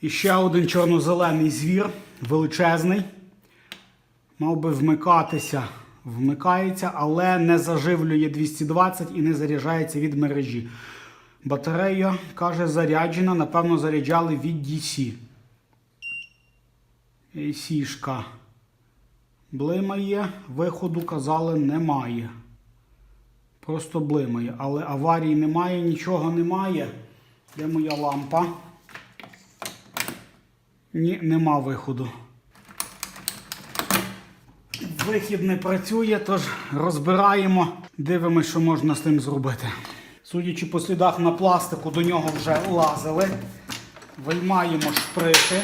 І ще один чорно-зелений звір, величезний. Мав би вмикатися, вмикається, але не заживлює 220 і не заряджається від мережі. Батарея, каже, заряджена, напевно, заряджали від DC. AC-шка блимає, виходу казали немає. Просто блимає. Але аварії немає, нічого немає. Де моя лампа? Ні, нема виходу. Вихід не працює, тож розбираємо, дивимося, що можна з тим зробити. Судячи по слідах на пластику, до нього вже лазили. Виймаємо шприти.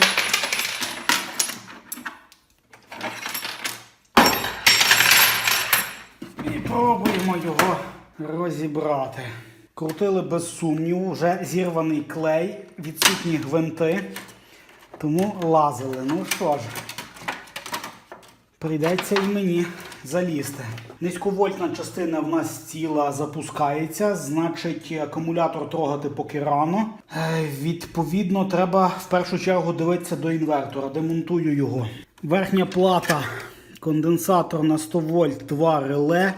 І пробуємо його розібрати. Крутили без сумніву, вже зірваний клей, відсутні гвинти, тому лазили. Ну що ж, прийдеться і мені залізти. Низьковольтна частина в нас ціла запускається, значить акумулятор трогати поки рано. Е, Відповідно, треба в першу чергу дивитися до інвертора. Демонтую його. Верхня плата, конденсатор на 100 вольт, два реле.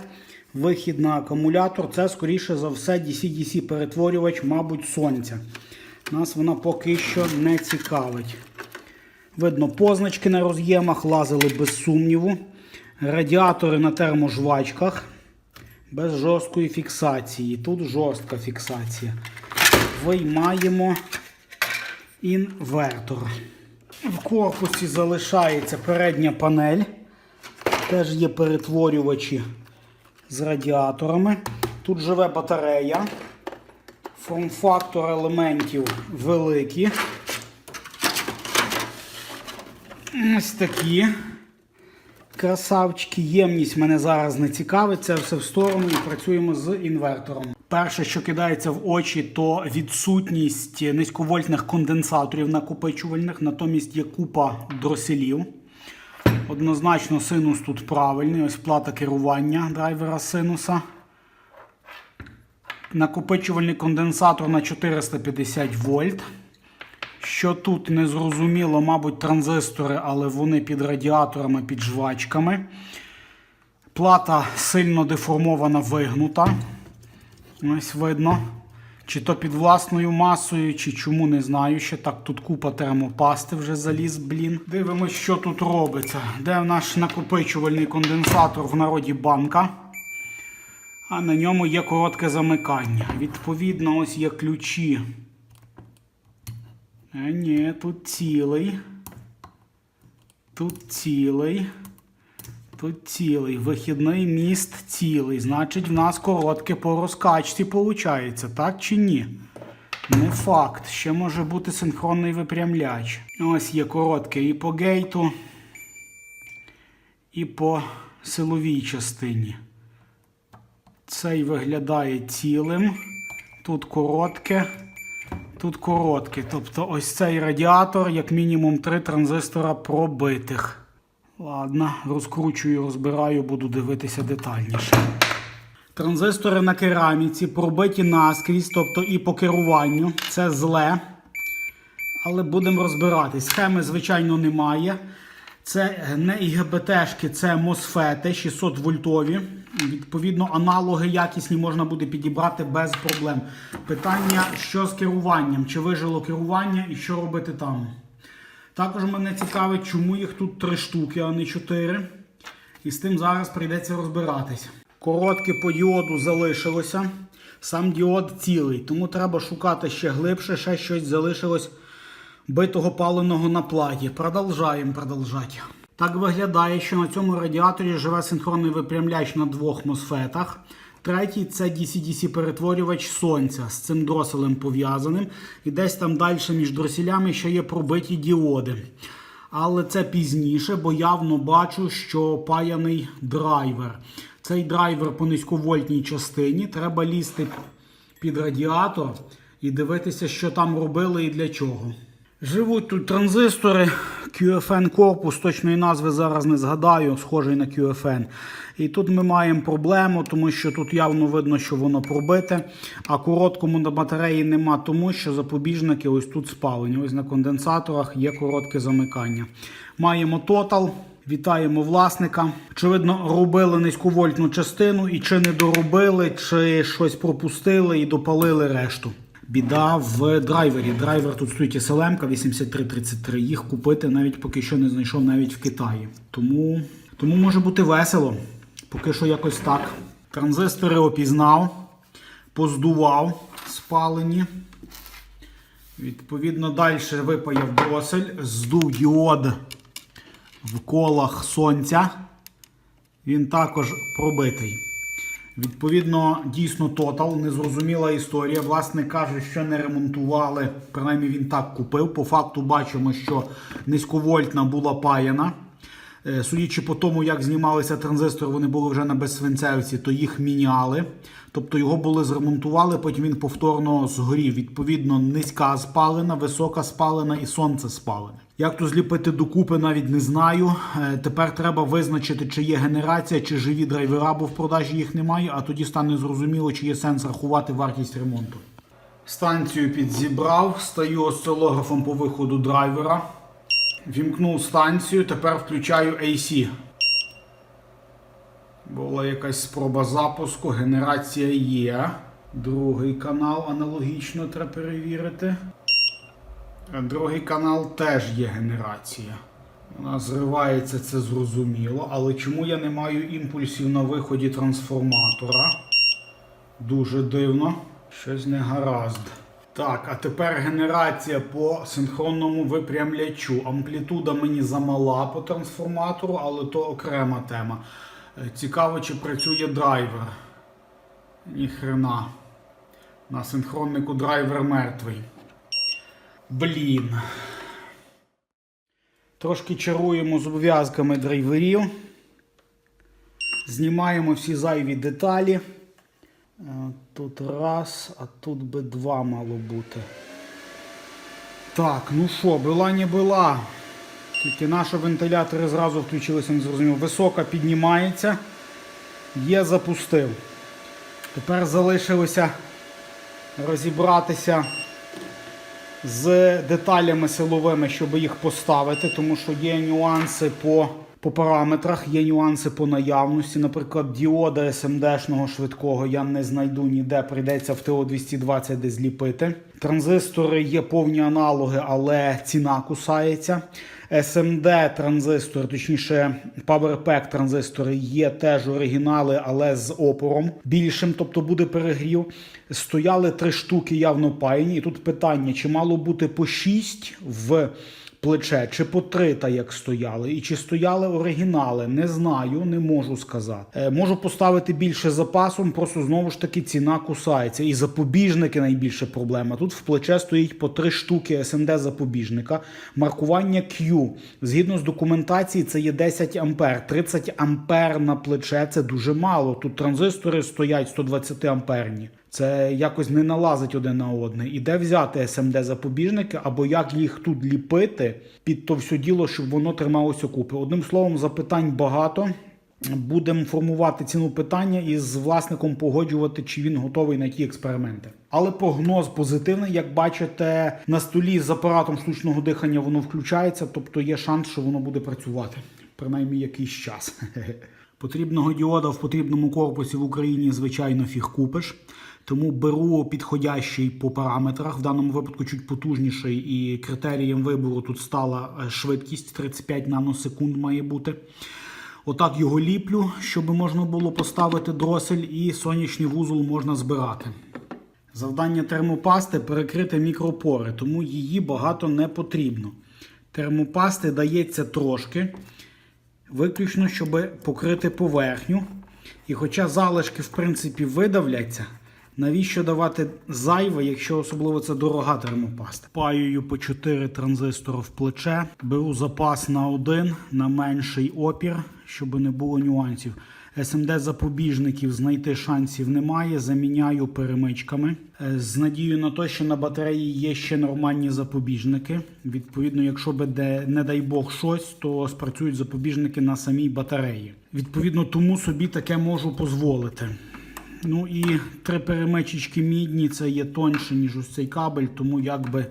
Вихід на акумулятор. Це, скоріше за все, DC-DC перетворювач, мабуть, сонця. Нас вона поки що не цікавить. Видно, позначки на роз'ємах лазили без сумніву. Радіатори на терможвачках без жорсткої фіксації. Тут жорстка фіксація. Виймаємо інвертор. В корпусі залишається передня панель. Теж є перетворювачі з радіаторами. Тут живе батарея. Форм-фактор елементів великі. Ось такі. Красавчики, ємність мене зараз не цікавить. Це все в сторону і працюємо з інвертором. Перше, що кидається в очі, то відсутність низьковольтних конденсаторів накопичувальних, натомість є купа дроселів. Однозначно, синус тут правильний. Ось плата керування драйвера синуса. Накопичувальний конденсатор на 450 вольт. Що тут не зрозуміло, мабуть, транзистори, але вони під радіаторами, під жвачками. Плата сильно деформована, вигнута. Ось видно. Чи то під власною масою, чи чому не знаю. Ще так тут купа термопасти вже заліз, блін. Дивимось, що тут робиться. Де наш накопичувальний конденсатор в народі банка. А на ньому є коротке замикання. Відповідно, ось є ключі. А ні, тут цілий. Тут цілий. Тут цілий. Вихідний міст цілий. Значить, в нас коротке по розкачці виходить, так чи ні? Не факт. Ще може бути синхронний випрямляч. Ось є коротке і по гейту, і по силовій частині. Цей виглядає цілим. Тут коротке. Тут коротке. Тобто ось цей радіатор, як мінімум три транзистора пробитих. Ладно, розкручую, розбираю, буду дивитися детальніше. Транзистори на кераміці пробиті наскрізь, тобто і по керуванню. Це зле. Але будемо розбиратись. Схеми, звичайно, немає. Це не ІГБТшки, це MOSFET 600 вольтові. Відповідно, аналоги якісні можна буде підібрати без проблем. Питання, що з керуванням? Чи вижило керування і що робити там? Також мене цікавить, чому їх тут три штуки, а не чотири. І з тим зараз прийдеться розбиратись. Коротке по діоду залишилося. Сам діод цілий, тому треба шукати ще глибше, ще щось залишилось битого паленого на платі. Продовжаємо продовжати. Так виглядає, що на цьому радіаторі живе синхронний випрямляч на двох мосфетах. Третій це DC-DC перетворювач сонця з цим дроселем пов'язаним. І десь там далі між дроселями ще є пробиті діоди. Але це пізніше, бо явно бачу, що паяний драйвер. Цей драйвер по низьковольтній частині. Треба лізти під радіатор і дивитися, що там робили і для чого. Живуть тут транзистори, QFN корпус, точної назви зараз не згадаю, схожий на QFN. І тут ми маємо проблему, тому що тут явно видно, що воно пробите. А короткому на батареї нема, тому що запобіжники ось тут спалені. Ось на конденсаторах є коротке замикання. Маємо тотал. Вітаємо власника. Очевидно, робили низьковольтну частину і чи не доробили, чи щось пропустили і допалили решту. Біда в драйвері. Драйвер тут стоїть SLM 8333. Їх купити навіть поки що не знайшов навіть в Китаї. Тому, тому може бути весело. Поки що якось так. Транзистори опізнав, поздував спалені. Відповідно, далі випаяв дросель, здув діод в колах сонця. Він також пробитий. Відповідно, дійсно тотал, незрозуміла історія. Власник каже, що не ремонтували. Принаймні він так купив. По факту бачимо, що низьковольтна була паяна. Е, Судячи по тому, як знімалися транзистори, вони були вже на безсвинцевці, то їх міняли. Тобто його були зремонтували, потім він повторно згорів. Відповідно, низька спалена, висока спалена і сонце спалене. Як то зліпити докупи, навіть не знаю. Е, Тепер треба визначити, чи є генерація, чи живі драйвера, бо в продажі їх немає, а тоді стане зрозуміло, чи є сенс рахувати вартість ремонту. Станцію підзібрав, стаю осцилографом по виходу драйвера. Вімкнув станцію, тепер включаю AC. Була якась спроба запуску, генерація є. Другий канал аналогічно треба перевірити. Другий канал теж є генерація. Вона зривається, це зрозуміло. Але чому я не маю імпульсів на виході трансформатора? Дуже дивно. Щось не гаразд. Так, а тепер генерація по синхронному випрямлячу. Амплітуда мені замала по трансформатору, але то окрема тема. Е, Цікаво, чи працює драйвер. Ніхрена. На синхроннику драйвер мертвий. Блін. Трошки чаруємо з обв'язками драйверів. Знімаємо всі зайві деталі. Е, Тут раз, а тут би два мало бути. Так, ну що, була не була. Тільки наші вентилятори зразу включилися, не зрозуміло. Висока піднімається. Є, запустив. Тепер залишилося розібратися з деталями силовими, щоб їх поставити, тому що є нюанси по, по параметрах, є нюанси по наявності. Наприклад, діода SMD-шного швидкого я не знайду ніде, прийдеться в ТО-220 де зліпити. Транзистори є повні аналоги, але ціна кусається. SMD транзистори, точніше, PowerPack транзистори є теж оригінали, але з опором більшим, тобто буде перегрів. Стояли три штуки явно паяні. І тут питання: чи мало бути по 6 в плече, чи по 3, та як стояли, і чи стояли оригінали, не знаю, не можу сказати. Е, можу поставити більше запасом, просто знову ж таки ціна кусається. І запобіжники найбільша проблема. Тут в плече стоїть по 3 штуки SMD запобіжника. Маркування Q. Згідно з документації, це є 10 ампер. 30 ампер на плече це дуже мало. Тут транзистори стоять 120 амперні. Це якось не налазить один на одне. І де взяти SMD запобіжники, або як їх тут ліпити під то все діло, щоб воно трималося купи. Одним словом, запитань багато. Будемо формувати ціну питання і з власником погоджувати, чи він готовий на ті експерименти. Але прогноз позитивний. Як бачите, на столі з апаратом штучного дихання воно включається, тобто є шанс, що воно буде працювати принаймні якийсь час. Потрібного діода в потрібному корпусі в Україні, звичайно, фіг купиш. Тому беру підходящий по параметрах. В даному випадку чуть потужніший, і критерієм вибору тут стала е, швидкість 35 наносекунд має бути. Отак його ліплю, щоб можна було поставити дросель, і сонячний вузол можна збирати. Завдання термопасти перекрити мікропори, тому її багато не потрібно. Термопасти дається трошки, виключно, щоб покрити поверхню. І хоча залишки, в принципі, видавляться, навіщо давати зайве, якщо особливо це дорога термопаста? Паюю по 4 транзистори в плече, беру запас на один, на менший опір, щоб не було нюансів. SMD запобіжників знайти шансів немає. Заміняю перемичками. Е, З надією на те, що на батареї є ще нормальні запобіжники. Відповідно, якщо би де, не дай Бог щось, то спрацюють запобіжники на самій батареї. Відповідно, тому собі таке можу дозволити. Ну і три перемичечки мідні, це є тоньше, ніж ось цей кабель, тому якби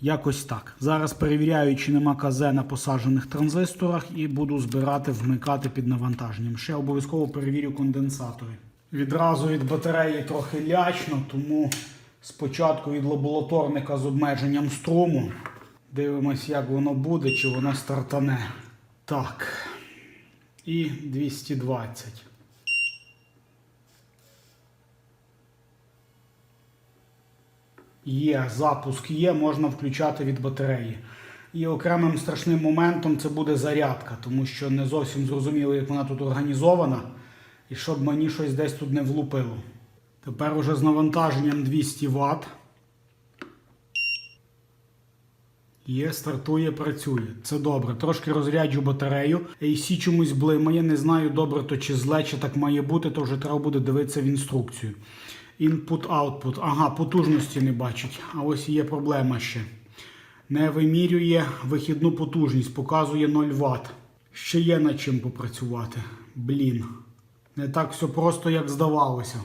якось так. Зараз перевіряю, чи нема КЗ на посаджених транзисторах, і буду збирати, вмикати під навантаженням. Ще обов'язково перевірю конденсатори. Відразу від батареї трохи лячно, тому спочатку від лабораторника з обмеженням струму. Дивимось, як воно буде, чи воно стартане. Так. І 220. Є, запуск є, можна включати від батареї. І окремим страшним моментом це буде зарядка, тому що не зовсім зрозуміло, як вона тут організована, і щоб мені щось десь тут не влупило. Тепер уже з навантаженням 200 Вт. Є, стартує, працює. Це добре. Трошки розряджу батарею. AC чомусь блимає. Не знаю, добре то чи зле, чи так має бути, то вже треба буде дивитися в інструкцію. Input-output. Ага, потужності не бачить. А ось є проблема ще. Не вимірює вихідну потужність, показує 0 Вт. Ще є над чим попрацювати. Блін. Не так все просто, як здавалося.